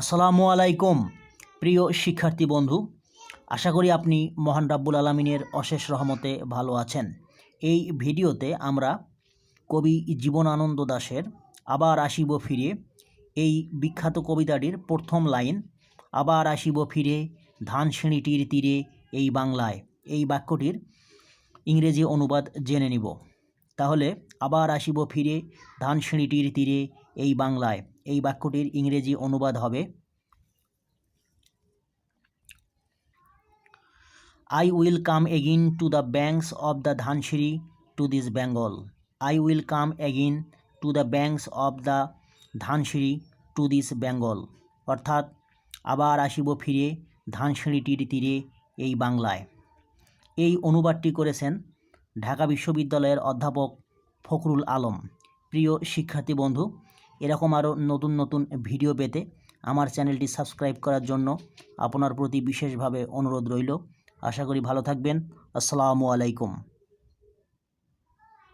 আসসালামু আলাইকুম, প্রিয় শিক্ষার্থী বন্ধু। আশা করি আপনি মহান রাব্বুল আলমিনের অশেষ রহমতে ভালো আছেন। এই ভিডিওতে আমরা কবি জীবনানন্দ দাশের আবার আসিব ফিরে এই বিখ্যাত কবিতাটির প্রথম লাইন, আবার আসিব ফিরে ধান সিঁড়িটির তীরে এই বাংলায়। এই বাক্যটির ইংরেজি অনুবাদ জেনে নিব। তাহলে আবার আসিব ফিরে ধান সিঁড়িটির তীরে এই বাংলায়। এই বাক্যটির ইংরেজি অনুবাদ হবে I will come again to the banks of the Dhansiri to this Bengal I will come again to the banks of the Dhansiri to this Bengal অর্থাৎ আবার আসিব ফিরে ধানসিঁড়িটির তীরে এই বাংলায়। এই অনুবাদটি করেছেন ঢাকা বিশ্ববিদ্যালয়ের অধ্যাপক ফখরুল আলম। প্রিয় শিক্ষার্থী বন্ধু, এরকম আরও নতুন নতুন ভিডিও পেতে আমার চ্যানেলটি সাবস্ক্রাইব করার জন্য আপনার প্রতি বিশেষভাবে অনুরোধ রইল। আশা করি ভালো থাকবেন। আসসালামু আলাইকুম।